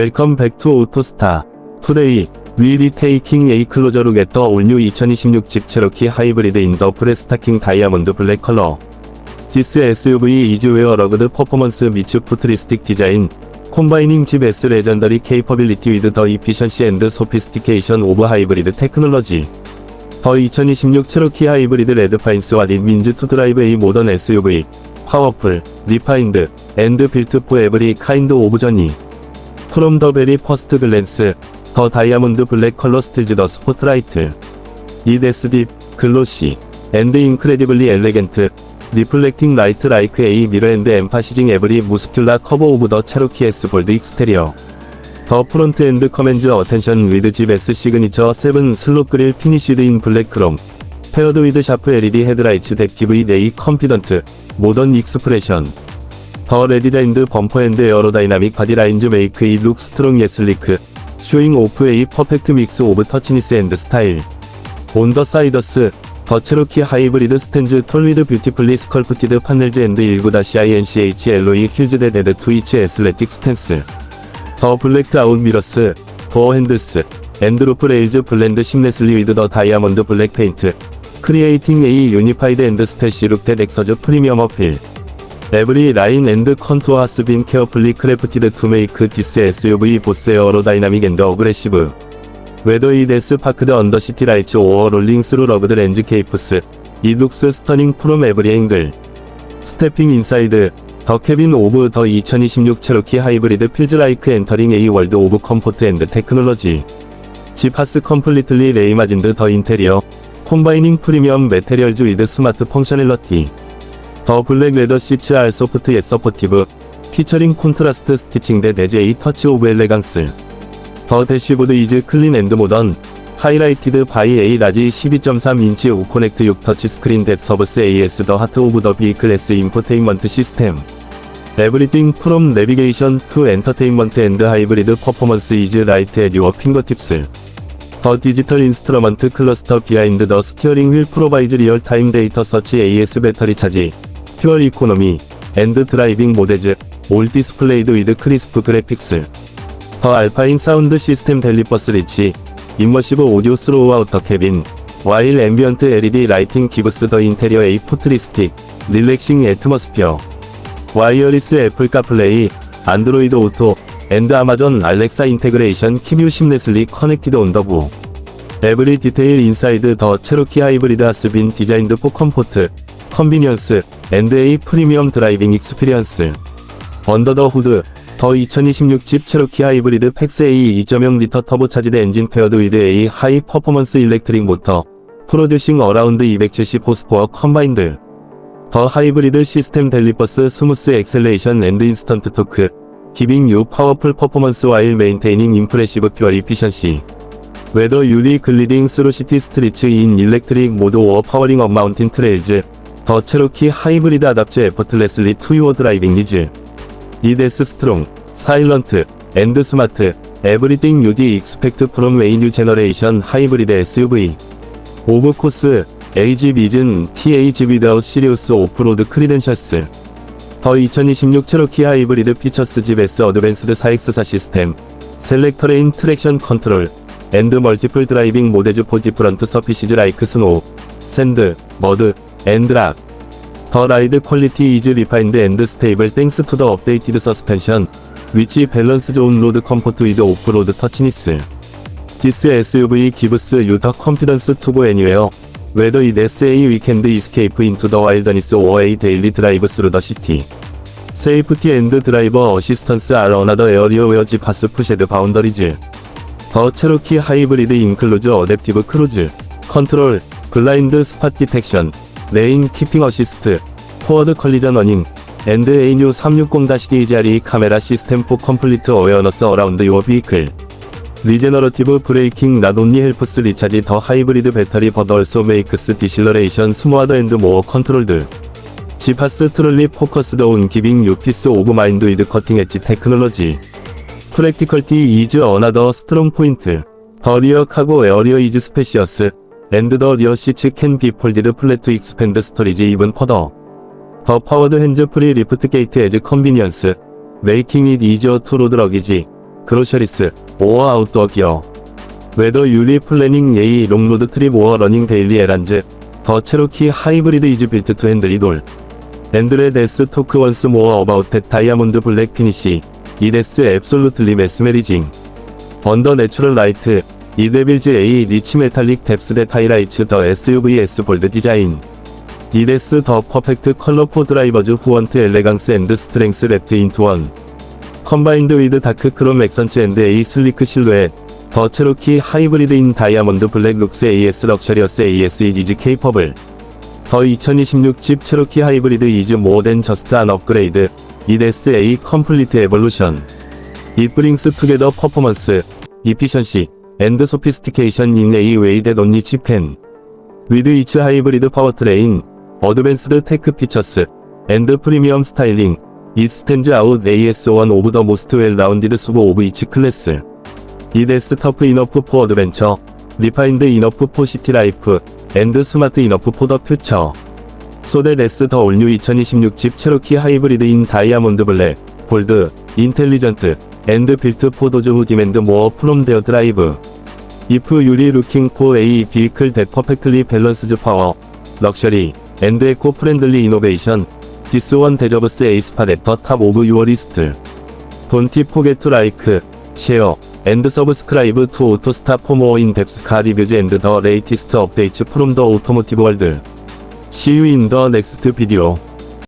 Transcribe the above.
웰컴 백투 오토스타. 투데이 위리 테이킹 에이 클로저 룩 에터 올뉴 2026집 체로키 하이브리드 인더 프레스타킹 다이아몬드 블랙 컬러. 디스 SUV 이즈웨어 러그드 퍼포먼스 미츠 푸트리스틱 디자인 콤바이닝 집 S 레전더리 케이퍼빌리티 위드 더 이피션시 앤드 소피스티케이션 오브 하이브리드 테크놀로지 더 2026 체로키 하이브리드 레드파인스와 닛민즈 투드라이브 A 모던 SUV 파워풀, 리파인드, 앤드 빌트 포 에브리 카인드 오브 저니 프롬 더 베리 퍼스트 글랜스 더 다이아몬드 블랙 컬러 스틸즈 더 스포트라이트. 이데스 딥 글로시 앤드 인크레디블리 엘레겐트 리플렉팅 라이트 라이크 에이 미러 앤드 엠파시징 에브리 무스큘라 커버 오브 더 체로키에스 볼드 익스테리어. 더 프론트 앤드 커맨즈 어텐션 위드 집 S 시그니처 7 슬롯 그릴 피니시드 인 블랙 크롬. 페어드 위드 샤프 LED 헤드라이츠 데키브이 데이 컴피던트 모던 익스프레션. 더 레디자인드 범퍼 앤드 에어로다이나믹 바디라인즈 메이크 이 룩 스트롱 예슬리크 쇼잉 오프 웨이 퍼펙트 믹스 오브 터치니스 앤드 스타일. 온더 사이더스 더 체로키 하이브리드 스탠즈 톨리드 뷰티플리 스컬프티드 파넬즈 앤드 19-INCH LOE 힐즈데 데드 트위치 에슬레틱 스탠스. 더 블랙트 아웃 미러스 더 핸드스 앤드루프 레일즈 블렌드 싱레슬리 위드 더 다이아몬드 블랙 페인트. 크리에이팅 A 유니파이드 앤드 스테시 룩텟 엑서즈 프리미엄 어필. 에브리 라인 앤드 컨투어 하스 빈 케어플리 크래프티드 투 메이크 디스 SUV 보스 에어로 다이나믹 앤드 어그레시브. 웨더 이데스 파크드 언더시티 라이츠 오어 롤링 스루 러그드 렌즈 케이프스. 이 룩스 스터닝 프롬 에브리 앵글. 스태핑 인사이드. 더 캐빈 오브 더 2026 체로키 하이브리드 필즈 라이크 엔터링 A 월드 오브 컴포트 앤드 테크놀로지. 지파스 컴플리틀리 레이마진드 더 인테리어. 콤바이닝 프리미엄 메테리얼즈 위드 스마트 펑셔널러티. 더 블랙 레더 시츠 알 소프트 앳 서포티브 피처링 콘트라스트 스티칭 대 네 내재이 터치 오브 엘레강스. 더 대쉬보드 이즈 클린 앤드 모던 하이라이티드 바이 A 라지 12.3인치 우코넥트 6 터치 스크린 댓 서브스 AS 더 하트 오브 더 비클래스 인포테인먼트 시스템. 에브리띵 프롬 내비게이션 투 엔터테인먼트 앤드 하이브리드 퍼포먼스 이즈 라이트 앤 유어 핑거팁스. 더 디지털 인스트루먼트 클러스터 비하인드 더 스티어링 휠 프로바이즈 리얼타임 데이터 서치 AS 배터리 차지. 퓨얼 이코노미 앤드 드라이빙 모델즈 올 디스플레이드 위드 크리스프 그래픽스 더 알파인 사운드 시스템 델리버스 리치 인머시브 오디오 스로우 아우터 캐빈 와일 앰비언트 LED 라이팅 기브스 더 인테리어 에이 포트리스틱 릴렉싱 애트머스피어 와이어리스 애플 카플레이 안드로이드 오토 앤드 아마존 알렉사 인테그레이션 키뮤 심레슬리 커넥티드 온더부. 에브리 디테일 인사이드 더 체로키 하이브리드 하스빈 디자인드 포 컴포트 컨비니언스 앤드 A 프리미엄 드라이빙 익스피리언스. 언더더 후드 더 2026집 체로키 하이브리드 팩스 A 2.0 리터 터보 차지대 엔진 페어드 위드 A 하이 퍼포먼스 일렉트릭 모터. 프로듀싱 어라운드 270 호스포어 컴바인드. 더 하이브리드 시스템 델리버스 스무스 엑셀레이션 앤드 인스턴트 토크. 기빙 유 파워풀 퍼포먼스 와일 메인테이닝 임프레시브 퓨어 이피션시. 웨더 유리 글리딩 스루시티 스트리츠 인 일렉트릭 모드 워 파워링 업 마운틴 트레일즈. 더 체로키 하이브리드답지 에퍼틀레슬리 투 유어 드라이빙 니즈. 리데스 스트롱 사일런트 앤드 스마트 에브리띵 유디 익스펙트 프롬 웨이 뉴 제너레이션 하이브리드 SUV 오브 코스 AG 비즌 TH 위다웃 시리우스 오프로드 크리덴셜스. 더 2026 체로키 하이브리드 피처스 집 S 어드밴스드 4X4 시스템. 셀렉터레인 트랙션 컨트롤. 앤드 멀티플 드라이빙 모데즈 포 디프런트 서피시즈 라이크 스노우. 샌드 머드 엔드락. 더 라이드 퀄리티 이즈 리파인드 앤드 스테이블 땡스 투 더 업데이티드 서스펜션. 위치 밸런스 좋은 로드 컴포트 위드 오프로드 터치니스. 디스 SUV 기브스 유터 컴피던스 투고 애니웨어. 웨더 이 데스 에이 위켄드 이스케이프 인투 더 와일더니스 오어 에이 데일리 드라이브 스루 더 시티. 세이프티 앤드 드라이버 어시스턴스 알 어나더 에어리어 웨어지 파스 푸쉐드 바운더리즈. 더 체로키 하이브리드 인클루즈 어댑티브 크루즈. 컨트롤 블라인드 스팟 디텍션. 레인 키핑 어시스트, 포워드 컬리전 어닝, 앤드 에이뉴 360-게이지아리 카메라 시스템 포 컴플리트 어웨어너스 어라운드 요어 비클. 리제너러티브 브레이킹 나돈니 헬프스 리차지 더 하이브리드 배터리 버더 얼소 메이크스 디실러레이션 스모아더 앤드 모어 컨트롤드. 지파스 트롤리 포커스 더운 기빙 유피스 오브 마인드 이드 커팅 엣지 테크놀로지. 프랙티컬티 이즈 어나더 스트롱 포인트. 더 리어 카고 에어리어 이즈 스페시어스. and the rear seats can be folded flat to expand storage even further. The powered hands-free lift gate as convenience, making it easier to load luggage, groceries, or outdoor gear. Whether you are planning a long road trip or running daily errands, the Cherokee Hybrid is built to handle it all. And let's talk once more about that diamond black finish. It is absolutely mesmerizing. Under natural light, 이데빌즈 A 리치 메탈릭 뎁스 데 타이라이츠 더 SUV S 볼드 디자인. 이데스 더 퍼펙트 컬러 포 드라이버즈 후원트 엘레강스 앤드 스트렝스 랩트 인투 원. 컴바인드 위드 다크 크롬 액선츠 앤드 A 슬리크 실루엣. 더 체로키 하이브리드 인 다이아몬드 블랙 룩스 AS 럭셔리어스 AS 이즈 케이퍼블. 더 2026집 체로키 하이브리드 이즈 모덴 저스트 안 업그레이드. 이데스 A 컴플리트 에볼루션. Brings together performance, efficiency, and sophistication in a way that only chip can. With its hybrid powertrain, advanced tech features, and premium styling, it stands out as one of the most well-rounded SUV of its class. It is tough enough for adventure, refined enough for city life, and smart enough for the future. So that as the all-new 2026 Jeep Cherokee Hybrid in Diamond Black, bold, intelligent, and built for those who demand more from their drive. If you're looking for a vehicle that perfectly balances power, luxury, and eco-friendly innovation, this one deserves a spot at the top of your list. Don't forget to like, share, and subscribe to AutoStar for more in-depth car reviews and the latest updates from the automotive world. See you in the next video.